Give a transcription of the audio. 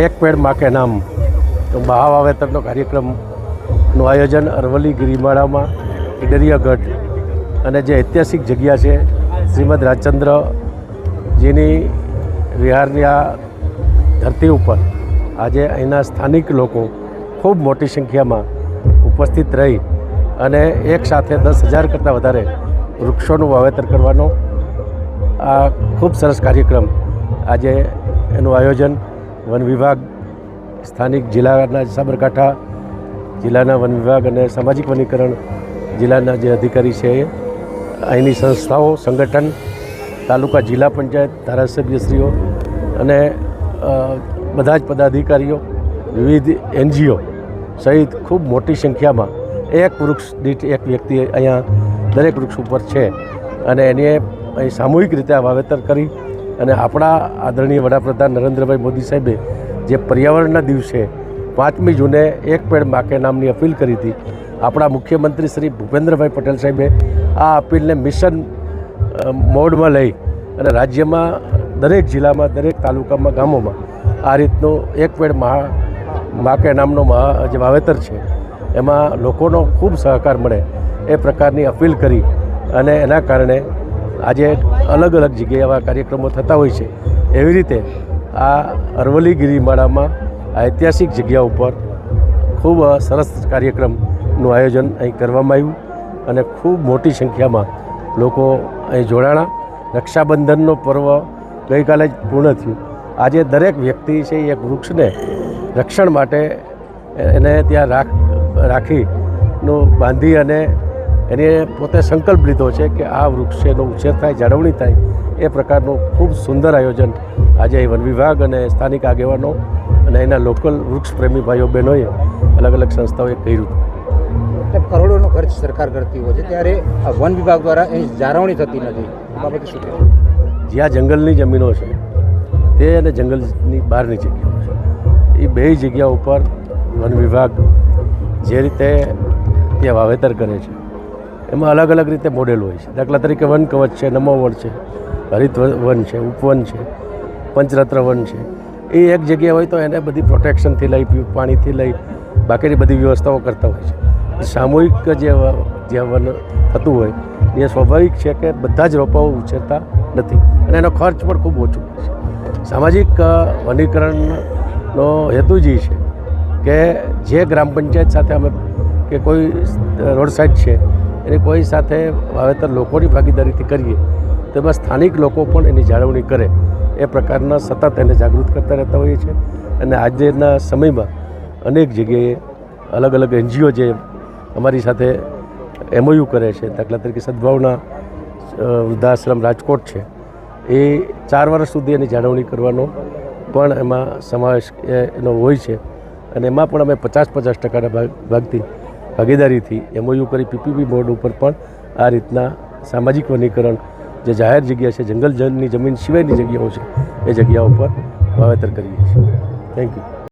એક પેડ માકે નામ તો મહા વાવેતરનો કાર્યક્રમનું આયોજન અરવલ્લી ગિરિમાળામાં ઇડરિયાગઢ અને જે ઐતિહાસિક જગ્યા છે, શ્રીમદ રાજચંદ્રજીની વિહારની આ ધરતી ઉપર આજે અહીંના સ્થાનિક લોકો ખૂબ મોટી સંખ્યામાં ઉપસ્થિત રહી અને એક સાથે દસ હજાર કરતાં વધારે વૃક્ષોનું વાવેતર કરવાનો આ ખૂબ સરસ કાર્યક્રમ આજે એનું આયોજન વન વિભાગ, સ્થાનિક જિલ્લાના સાબરકાંઠા જિલ્લાના વન વિભાગ અને સામાજિક વનીકરણ જિલ્લાના જે અધિકારી છે, અહીંની સંસ્થાઓ, સંગઠન, તાલુકા જિલ્લા પંચાયત, ધારાસભ્યશ્રીઓ અને બધા જ પદાધિકારીઓ, વિવિધ એનજીઓ સહિત ખૂબ મોટી સંખ્યામાં એક વૃક્ષ દીઠ એક વ્યક્તિ અહીંયા દરેક વૃક્ષ ઉપર છે અને એને અહીં સામૂહિક રીતે આ વાવેતર કરી અને આપણા આદરણીય વડાપ્રધાન નરેન્દ્રભાઈ મોદી સાહેબે જે પર્યાવરણના દિવસે પાંચમી જૂને એક પેડ માકે નામની અપીલ કરી હતી, આપણા મુખ્યમંત્રી શ્રી ભૂપેન્દ્રભાઈ પટેલ સાહેબે આ અપીલને મિશન મોડમાં લઈ અને રાજ્યમાં દરેક જિલ્લામાં, દરેક તાલુકામાં, ગામોમાં આ રીતનું એક પેડ મહા, માકે નામનો મહા, જે વાવેતર છે, એમાં લોકોનો ખૂબ સહકાર મળે એ પ્રકારની અપીલ કરી અને એના કારણે આજે અલગ અલગ જગ્યાએ આવા કાર્યક્રમો થતા હોય છે. એવી રીતે આ અરવલ્લી ગિરિમાળામાં ઐતિહાસિક જગ્યા ઉપર ખૂબ સરસ કાર્યક્રમનું આયોજન અહીં કરવામાં આવ્યું અને ખૂબ મોટી સંખ્યામાં લોકો અહીં જોડાણા. રક્ષાબંધનનો પર્વ ગઈકાલે જ પૂર્ણ થયું. આજે દરેક વ્યક્તિ છે એક વૃક્ષને રક્ષણ માટે એને ત્યાં રાખ, રાખીનું બાંધી અને એને પોતે સંકલ્પ લીધો છે કે આ વૃક્ષ એનો ઉછેર થાય જાળવણી થાય એ પ્રકારનું ખૂબ સુંદર આયોજન આજે વન વિભાગ અને સ્થાનિક આગેવાનો અને એના લોકલ વૃક્ષ પ્રેમી ભાઈઓ બહેનોએ અલગ અલગ સંસ્થાઓએ કર્યું. એટલે કરોડોનો ખર્ચ સરકાર કરતી હોય છે ત્યારે આ વન વિભાગ દ્વારા અહીં જાળવણી થતી નથી. બાબતે શું જ્યાં જંગલની જમીનો છે તે અને જંગલની બહારની જગ્યાઓ છે એ બે જગ્યા ઉપર વન વિભાગ જે રીતે ત્યાં વાવેતર કરે છે એમાં અલગ અલગ રીતે મોડેલ હોય છે. દાખલા તરીકે વન કવચ છે, નમો વન છે, હરિત વન છે, ઉપવન છે પંચરત્ન વન છે. એ એક જગ્યા હોય તો એને બધી પ્રોટેક્શનથી લઈ પાણીથી લઈ, બાકીની બધી વ્યવસ્થાઓ કરતા હોય છે. સામૂહિક જે જે વન થતું હોય, એ સ્વાભાવિક છે કે બધા જ રોપાઓ ઉછેરતા નથી અને એનો ખર્ચ પણ ખૂબ ઓછો છે. સામાજિક વનીકરણનો હેતુ જ એ છે કે જે ગ્રામ પંચાયત સાથે અમે કે કોઈ રોડ સાઈડ છે એની કોઈ સાથે વાવેતર લોકોની ભાગીદારીથી કરીએ, તેમાં સ્થાનિક લોકો પણ એની જાળવણી કરે. એ પ્રકારના સતત એને જાગૃત કરતા રહેતા હોઈએ છીએ. અને આજના સમયમાં અનેક જગ્યાએ અલગ અલગ એનજીઓ જે અમારી સાથે એમઓયુ કરે છે, દાખલા તરીકે સદભાવના વૃદ્ધાશ્રમ રાજકોટ છે. એ ચાર વર્ષ સુધી એની જાળવણી કરવાનો પણ એમાં સમાવેશ એનો હોય છે. અને એમાં પણ અમે પચાસ પચાસ ટકાના ભાગ, ભાગથી ભાગીદારીથી એમઓયુ કરી પીપીપી બોર્ડ ઉપર પણ આ રીતના સામાજિક વનીકરણ જે જાહેર જગ્યા છે, જંગલ જનની જમીન સિવાયની જગ્યાઓ છે, એ જગ્યાઓ પર વાવેતર કરીએ છીએ. Thank you